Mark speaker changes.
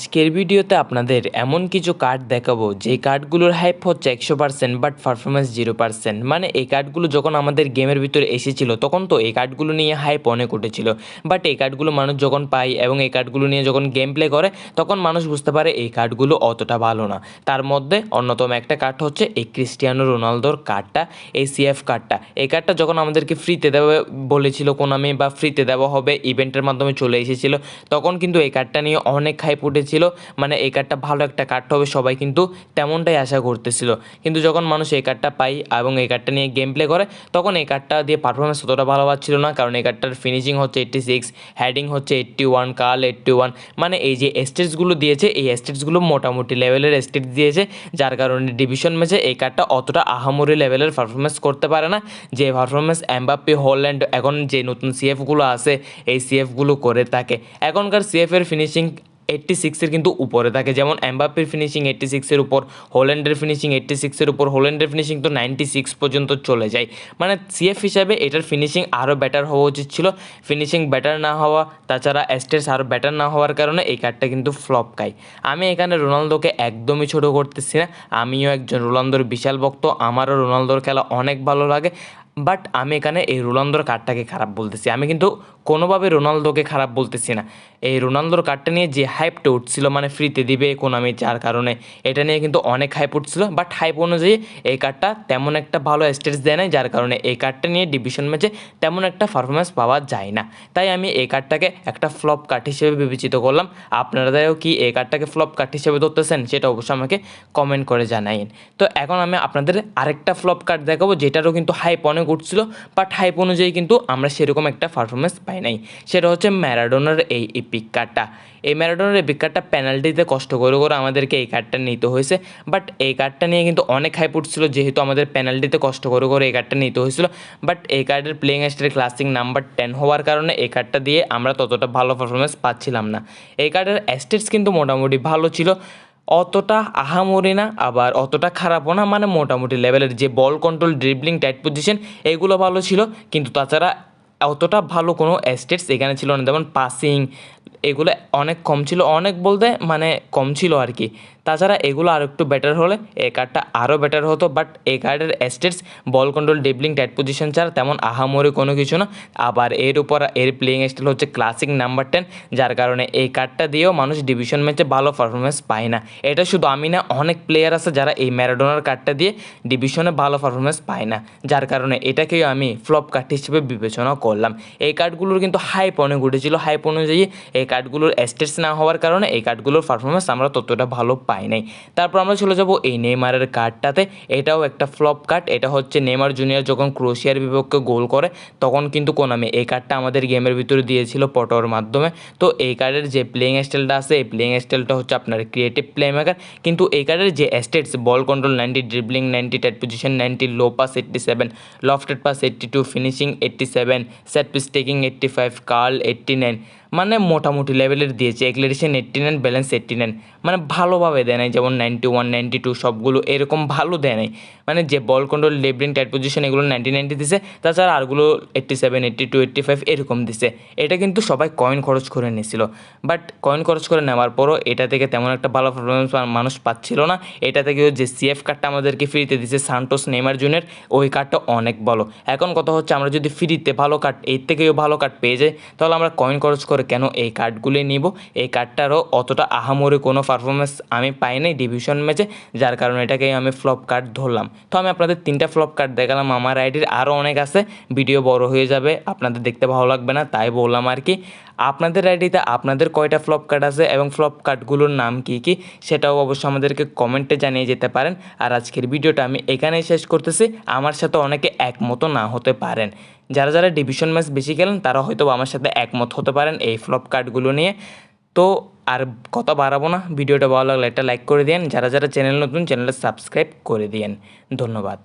Speaker 1: আজকের ভিডিওতে আপনাদের এমন কিছু কার্ড দেখাবো যে কার্ডগুলোর হাইপ হচ্ছে একশো percent but performance zero percent মানে এই কার্ডগুলো যখন আমাদের গেমের ভিতরে এসেছিল, তখন তো এই কার্ডগুলো নিয়ে হাইপ অনেক উঠেছিল। বাট এই কার্ডগুলো মানুষ যখন পায় এবং এই কার্ডগুলো নিয়ে যখন গেম প্লে করে, তখন মানুষ বুঝতে পারে এই কার্ডগুলো অতটা ভালো না। তার মধ্যে অন্যতম একটা কার্ড হচ্ছে এই ক্রিস্টিয়ানো রোনালদোর কার্ডটা এই সিএফ কার্ডটা এই কার্ডটা যখন আমাদেরকে ফ্রিতে দেওয়া বলেছিল কোনামি বা ফ্রিতে দেওয়া হবে ইভেন্টের মাধ্যমে চলে এসেছিল, তখন কিন্তু এই কার্ডটা নিয়ে অনেক হাইপ উঠেছিল মানে এই কার্ডটা ভালো একটা কার্ড হবে, সবাই কিন্তু তেমনটাই আশা করতেছিল। কিন্তু যখন মানুষ এই কার্ডটা পাই এবং এই কার্ডটা নিয়ে গেম প্লে করে, তখন এই কার্ডটা দিয়ে পারফরমেন্স অতটা ভালো পাচ্ছিল না, কারণ এই কার্ডটার ফিনিশিং হচ্ছে এইট্টি সিক্স হ্যাডিং হচ্ছে এইট্টি ওয়ান কাল এইট্টি ওয়ান মানে এই যে স্টেটসগুলো দিয়েছে, এই স্টেটসগুলো মোটামুটি লেভেলের স্টেট দিয়েছে, যার কারণে ডিভিশন ম্যাচে এই কার্ডটা অতটা আহামরি লেভেলের পারফরমেন্স করতে পারে না। যে পারফরমেন্স এমবাপ্পি হল্যান্ড এখন যে নতুন সিএফগুলো আছে, এই সিএফগুলো করে থাকে। এখনকার সিএফের ফিনিশিং এইট্টি সিক্সের কিন্তু উপরে থাকে। যেমন এমবাপ্পির ফিনিশিং এইট্টি সিক্সের উপর, হোল্যান্ডের ফিনিশিং এইট্টি সিক্সের উপর, হোল্যান্ডের ফিনিশিং তো নাইনটি সিক্স পর্যন্ত চলে যায়। মানে সিএফ হিসাবে এটার ফিনিশিং আরও বেটার হওয়া উচিত ছিল। ফিনিশিং বেটার না হওয়া, তাছাড়া স্টেটস আরও বেটার না হওয়ার কারণে এই কার্ডটা কিন্তু ফ্লপ খায়। আমি এখানে রোনালদোকে একদমই ছোট করতেছি না। আমিও একজন রোনালদোর বিশাল ভক্ত। আমারও রোনালদোর খেলা অনেক ভালো লাগে। বাট আমি এখানে এই রোনালদোর কার্ডটাকে খারাপ বলতেছি। আমি কিন্তু কোনোভাবে রোনালদোকে খারাপ বলতেছি না। এই রোনালদোর কার্ডটা নিয়ে যে হাইপটা উঠছিল মানে ফ্রিতে দিবে কোনামি যার কারণে, এটা নিয়ে কিন্তু অনেক হাইপ উঠছিল। বাট হাইপ অনুযায়ী এই কার্ডটা তেমন একটা ভালো স্টেটস দেয় নাই, যার কারণে এই কার্ডটা নিয়ে ডিভিশন ম্যাচে তেমন একটা পারফরমেন্স পাওয়া যায় না। তাই আমি এই কার্ডটাকে একটা ফ্লপ কার্ড হিসেবে বিবেচিত করলাম। আপনারাও কি এই কার্ডটাকে ফ্লপ কার্ড হিসেবে ধরতেছেন, সেটা অবশ্যই আমাকে কমেন্ট করে জানাইন। তো এখন আমি আপনাদের আরেকটা ফ্লপ কার্ড দেখাবো, যেটারও কিন্তু হাইপ অনেক উঠছিল বাট হাইপ অনুযায়ী কিন্তু আমরা সেরকম একটা পারফরমেন্স পাই নাই। সেটা হচ্ছে ম্যারাডোনার এই এপিক কার্ডটা এই ম্যারাডোনার এপিক কার্ডটা পেনাল্টিতে কষ্ট করে করে আমাদেরকে এই কার্ডটা নিতে হয়েছে। বাট এই কার্ডটা নিয়ে কিন্তু অনেক হাইপ উঠছিল, যেহেতু আমাদের পেনাল্টিতে কষ্ট করে করে এই কার্ডটা নিতে হয়েছিল। বাট এই কার্ডের playing style classic number ten হওয়ার কারণে এই কার্ডটা দিয়ে আমরা ততটা ভালো পারফরমেন্স পাচ্ছিলাম না। এই কার্ডের অ্যাস্টেটস কিন্তু মোটামুটি ভালো ছিল। অতটা আহামরি না, আবার অতটা খারাপও না মানে মোটামুটি লেভেলের যে ball control dribbling tight position এগুলো ভালো ছিল, কিন্তু তাছাড়া অতটা ভালো কোনো স্টেটস এখানে ছিল না। যেমন পাসিং এগুলো অনেক কম ছিল, অনেক বলতে মানে কম ছিল আর কি। তাছাড়া এগুলো আর একটু বেটার হলে এই কার্ডটা আরও বেটার হতো বাট এই কার্ডের stats ball control dribbling tight position ছাড়া তেমন আহামরি কোনো কিছু না। আবার এর উপর, এর প্লেইং স্টাইল হচ্ছে ক্লাসিক নাম্বার টেন যার কারণে এই কার্ডটা দিয়েও মানুষ ডিভিশন ম্যাচে ভালো পারফরমেন্স পায় না। এটা শুধু আমি না, অনেক প্লেয়ার আছে যারা এই ম্যারাডোনার কার্ডটা দিয়ে ডিভিশনে ভালো পারফরমেন্স পায় না। যার কারণে এটাকেও আমি ফ্লপ কার্ড হিসেবে বিবেচনা করলাম। এই কার্ডগুলোর কিন্তু হাইপ অনেক উঠেছিল। হাইপ অনুযায়ী এই কার্ডগুলোর অ্যাস্টেটস না হওয়ার কারণে এই কার্ডগুলোর পারফরমেন্স আমরা ততটা ভালো পাই নাই। তারপর আমরা চলে যাব এই নেইমারের কার্ডটাতে। এটাও একটা ফ্লপ কার্ড। এটা হচ্ছে নেইমার জুনিয়র যখন ক্রোশিয়ার বিপক্ষে গোল করে, তখন কিন্তু কোনামে এই কার্ডটা আমাদের গেমের ভিতরে দিয়েছিল পটোর মাধ্যমে। তো এই কার্ডের যে প্লেইং স্টাইলটা আছে, এই প্লেইং স্টাইলটা হচ্ছে আপনার ক্রিয়েটিভ প্লে মেকার কিন্তু এই কার্ডের যে stats ball control ninety dribbling ninety tight position ninety low pass eighty seven lofted pass eighty two finishing eighty seven set piece taking eighty five curl eighty nine মানে মোটামুটি লেভেলের দিয়েছে। Acceleration eighty nine balance eighty nine মানে ভালোভাবে দেয় নাই, যেমন ninety one ninety two সবগুলো এরকম ভালো দেয় নাই। মানে যে ball control dribbling tight position এগুলো নাইনটি নাইনটি দিছে, তাছাড়া আরগুলো eighty seven eighty two eighty five এরকম দিছে। এটা কিন্তু সবাই কয়েন খরচ করে নিয়েছিল। বাট কয়েন খরচ করে নেওয়ার পরও এটা থেকে তেমন একটা ভালো পারফরমেন্স মানুষ পাচ্ছিল না। এটা থেকেও যে সিএফ কার্ডটা আমাদেরকে ফ্রিতে দিছে সান্টোস নেমার জুনের ওই কার্ডটা অনেক ভালো। এখন কথা হচ্ছে, আমরা যদি ফ্রিতে ভালো কার্ড এর থেকেও ভালো কার্ড পেয়ে যাই, তাহলে আমরা কয়েন খরচ করে কেন এই কার্ডগুলি নিব? এই কার্ডটারও অতটা আহামরি কোনো পারফরমেন্স আমি পাই নাই ডিভিশন ম্যাচে যার কারণে এটাকে আমি ফ্লপ কার্ড ধরলাম। তো আমি আপনাদের তিনটা ফ্লপ কার্ড দেখালাম, আমার আইডির আরও অনেক আছে ভিডিও বড় হয়ে যাবে, আপনাদের দেখতে ভালো লাগবে না, তাই বললাম আর কি। আপনাদের আইডিতে আপনাদের কয়টা ফ্লপ কার্ড আছে এবং ফ্লপ কার্ডগুলোর নাম কী কী, সেটাও অবশ্যই আমাদেরকে কমেন্টে জানিয়ে যেতে পারেন। আর আজকের ভিডিওটা আমি এখানেই শেষ করতেছি, আমার সাথে অনেকে একমতো না হতে পারেন। যারা যারা ডিভিশন ম্যাচ বেশি খেলেন, তারা হয়তো আমার সাথে একমত হতে পারেন এই ফ্লপ কার্ডগুলো নিয়ে। তো আর কথা বাড়াবো না, ভিডিওটা ভালো লাগলে একটা লাইক করে দিন যারা যারা চ্যানেল নতুন চ্যানেলটা সাবস্ক্রাইব করে দিন ধন্যবাদ।